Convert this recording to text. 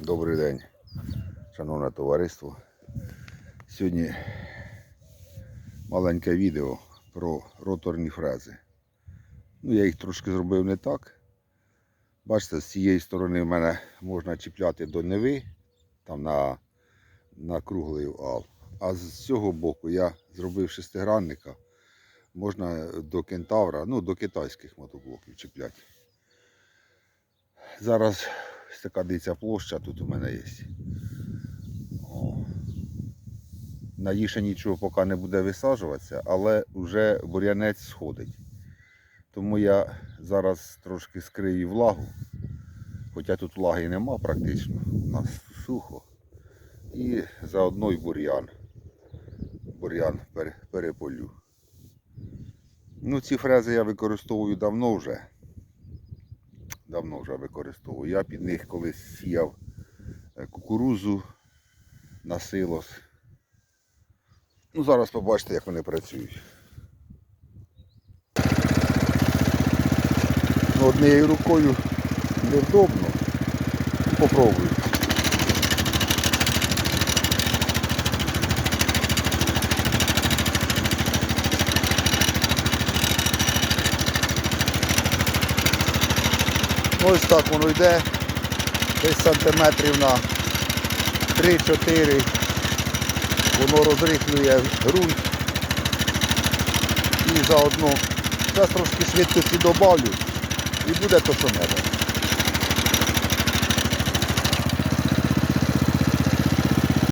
Добрий день, шановне товариство. Сьогодні маленьке відео про роторні фрези. Ну, я їх трошки зробив не так. Бачите, з цієї сторони в мене можна чіпляти до неви, там на, на круглий вал. А з цього боку я зробив шестигранника. Можна до кентавра, ну до китайських мотоблоків чіпляти. Зараз ось така дивіться площа тут у мене є. О. На ще нічого поки не буде висаджуватися, але вже бур'янець сходить. Тому я зараз трошки скрию влагу. Хоча тут влаги нема практично, у нас сухо. І заодно й бур'ян. Бур'ян переполю. Ну, ці фрези я використовую давно вже давно вже використовую. Я під них колись сіяв е, кукурузу на силос. Ну, зараз побачите, як вони працюють. Ну, однією рукою невдобно. Попробую. Ось так воно йде. Десь сантиметрів на 3-4. Воно розрихлює ґрунт. І заодно зараз трошки швидкості добавлю і буде то, що треба.